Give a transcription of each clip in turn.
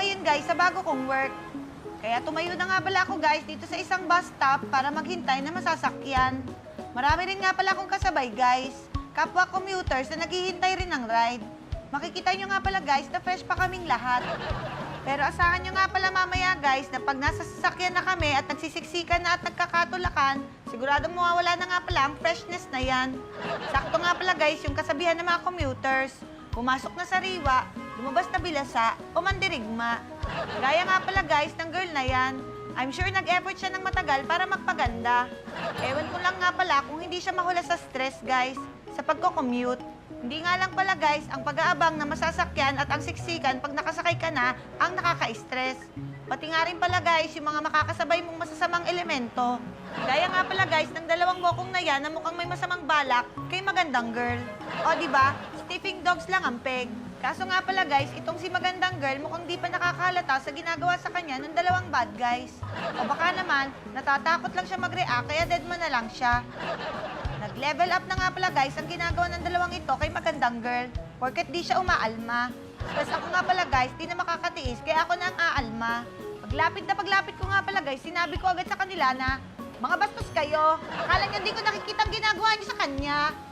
ngayon guys sa bago kong work. Kaya tumayo na nga pala ako guys dito sa isang bus stop para maghintay na masasakyan. Marami rin nga pala akong kasabay guys. Kapwa commuters na naghihintay rin ng ride. Makikita nyo nga pala guys na fresh pa kaming lahat. Pero asahan nyo nga pala mamaya guys na pag nasa sasakyan na kami at nagsisiksikan na at nagkakatulakan, siguradong mawawala na nga pala ang freshness na yan. Sakto nga pala guys yung kasabihan ng mga commuters. Pumasok na sa riwa, lumabas na bilasa, o mandirigma. Gaya nga pala guys ng girl na yan. I'm sure nag-effort siya ng matagal para magpaganda. Ewan ko lang nga pala kung hindi siya mahula sa stress guys, sa pagko-commute. Hindi nga lang pala guys, ang pag-aabang na masasakyan at ang siksikan pag nakasakay ka na, ang nakaka-stress. Pati nga rin pala guys, yung mga makakasabay mong masasamang elemento. Gaya nga pala guys, ng dalawang bokong na yan na mukhang may masamang balak kay magandang girl. O di ba? Sniffing dogs lang ang peg. Kaso nga pala guys, itong si magandang girl mukhang di pa nakakahalata sa ginagawa sa kanya ng dalawang bad guys. O baka naman, natatakot lang siya mag-react kaya dead man na lang siya. Nag-level up na nga pala guys ang ginagawa ng dalawang ito kay magandang girl. Porket di siya umaalma. Tapos ako nga pala guys, di na makakatiis kaya ako na ang aalma. Paglapit na paglapit ko nga pala guys, sinabi ko agad sa kanila na, mga bastos kayo, akala niyo di ko nakikita ang ginagawa niyo sa kanya.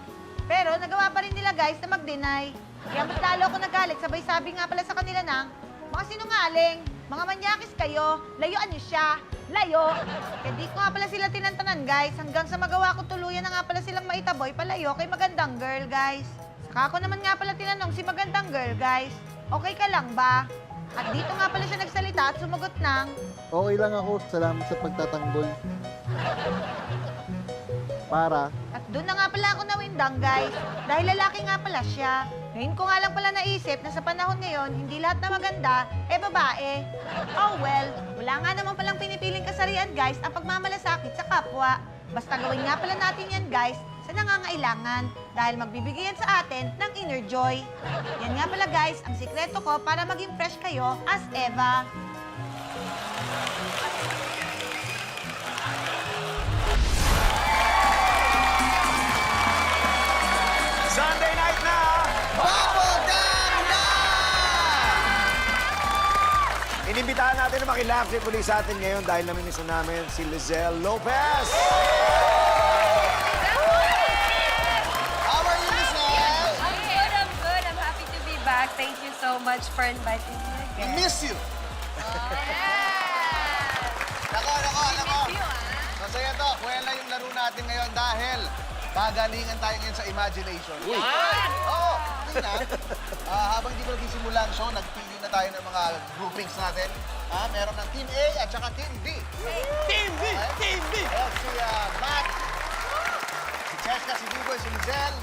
Pero nagawa pa rin nila guys na mag-deny. Kaya mas lalo ako nagalit, sabay sabi nga pala sa kanila ng, mga sinungaling, mga manyakis kayo, layuan niyo siya, layo. Kaya di ko nga pala sila tinantanan guys, hanggang sa magawa ko tuluyan na nga pala silang maitaboy palayo kay magandang girl guys. Saka ako naman nga pala tinanong si magandang girl guys, okay ka lang ba? At dito nga pala siya nagsalita at sumagot ng, Okay lang ako, salamat sa pagtatanggol. Para, doon na nga pala ako nawindang, guys. Dahil lalaki nga pala siya. Ngayon ko nga lang pala naisip na sa panahon ngayon, hindi lahat na maganda, eh babae. Oh well, wala nga naman palang pinipiling kasarian, guys, ang pagmamalasakit sa kapwa. Basta gawin nga pala natin yan, guys, sa nangangailangan dahil magbibigay yan sa atin ng inner joy. Yan nga pala, guys, ang sikreto ko para maging fresh kayo as Eva. Inimbitahan natin na makilapit muli sa atin ngayon dahil namimiss na namin si Lizelle Lopez. How are you, Lizelle? I'm good, I'm good. I'm happy to be back. Thank you so much for inviting me I again. miss you. Nako, nako, nako. Masaya to. Kuya na yung laro natin ngayon dahil pagalingan tayo ngayon sa imagination. Uy! Oo, tingnan. Ah, habang di ko nagsisimula ang show, nagpili na tayo ng mga groupings natin. Ah, meron ng Team A at saka Team B. Team B! Team B! Oh, si ah, Matt, si Cheska, si Duboy, si Lizelle.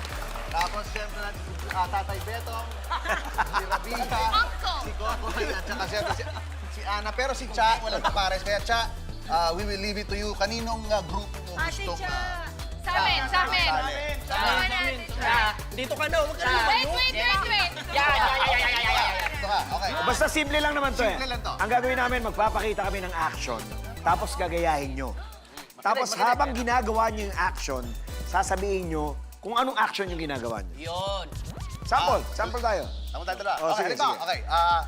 Tapos, siyempre natin si ah, Tatay Betong, si Rabia, si Coco, at saka siyempre si, si Ana. Pero si Cha, walang kapares. Kaya Cha, ah, we will leave it to you. Kaninong uh, group mo Ate gusto Cha. ka? Sa amin, sa amin. Sa Sa amin, Ate Cha. Dito ka na, huwag ka na Wait, wait, wait, wait. Yeah, yeah, yeah, yeah, yeah, ka, okay. Basta simple lang naman to eh. Simple lang to. Ang gagawin namin, magpapakita kami ng action, tapos gagayahin nyo. Tapos habang ginagawa nyo yung action, sasabihin nyo kung anong action yung ginagawa nyo. Yun. Sample, Ah. sample tayo. Tama tayo dalawa. Oh, okay, sige. Okay, ah...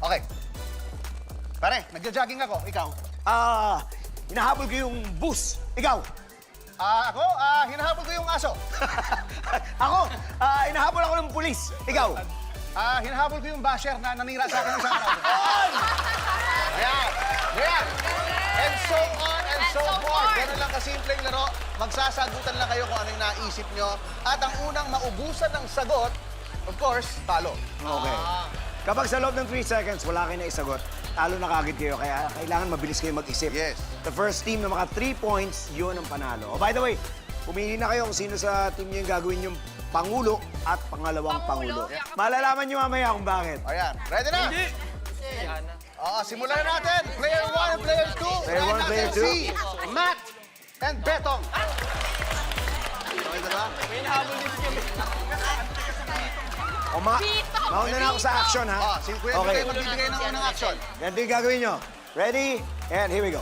okay. Pare, nagja-jogging ako. Ikaw? Ah, hinahabol ko yung bus. Ikaw. Ah, ako? Ah, hinahabol ko yung aso. ako, ah, hinahabol ako ng pulis. Ikaw. Ah, hinahabol ko yung basher na nanira sa akin sa araw. Ayan. Ayan. And so on and, so, forth. Ganun lang kasimpleng laro. Magsasagutan lang kayo kung ano yung naisip nyo. At ang unang maubusan ng sagot, of course, talo. Okay. Kapag sa loob ng 3 seconds, wala kayo na isagot, talo na kagad kayo. Kaya kailangan mabilis kayo mag-isip. Yes. The first team na mga 3 points, yun ang panalo. Oh, by the way, pumili na kayo kung sino sa team niyo yung gagawin yung pangulo at pangalawang pangulo. Pangulo? Malalaman niyo mamaya kung bakit. Ayan. Ready na? Oo, simulan na natin. Player 1 and player 2. Player one, player two. Si Matt and Betong. Okay, diba? O ma, mauna na ako sa action, ha? Oh, si Kuya Okay. okay. magbibigay ng unang action. Ganito yung gagawin nyo. Ready? And here we go.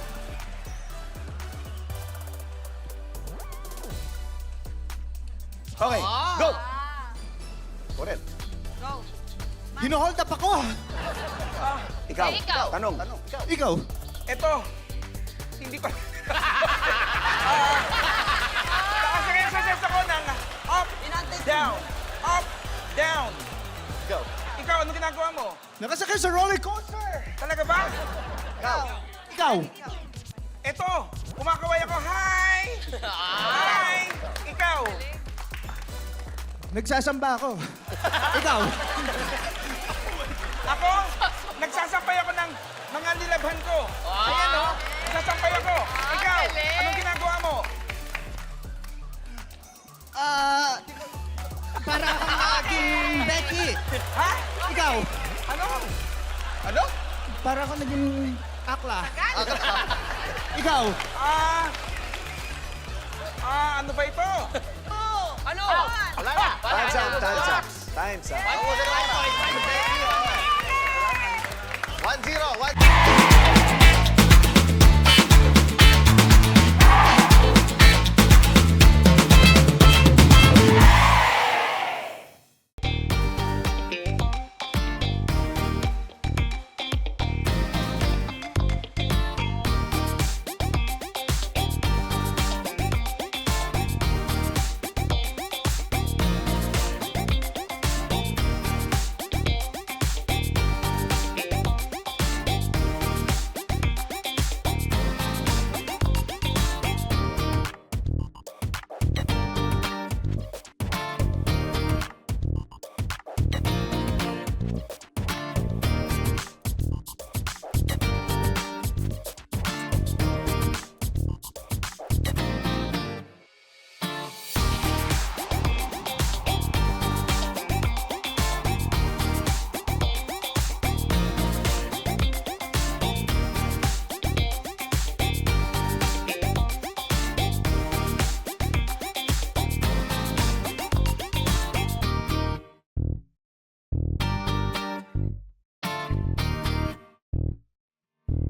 Okay, go! Ulit. Hinohold up ako. Ikaw. Eh, ikaw. Tanong. Ikaw. Ikaw. Ito, hindi ko... Ah, Nakasakay sa sesa ko ng up, down, up, down. Ikaw. Ikaw, ano ginagawa mo? Nakasakay sa roller coaster. Talaga ba? Ikaw. Ito, kumakaway ako. Hi! Hi! Ikaw, Nagsasamba ako. Ikaw. ako, nagsasampay ako ng mga nilabhan ko. Ayan o, nagsasampay ako. Ikaw, anong ginagawa mo? Ah, para kang naging Becky. Ha? Ikaw. Ano? Ano? Para ako naging akla. Ikaw. Ah... Ah, ano ba ito? Ano? Wala na. Time's up, time's up. Time's up. One zero. One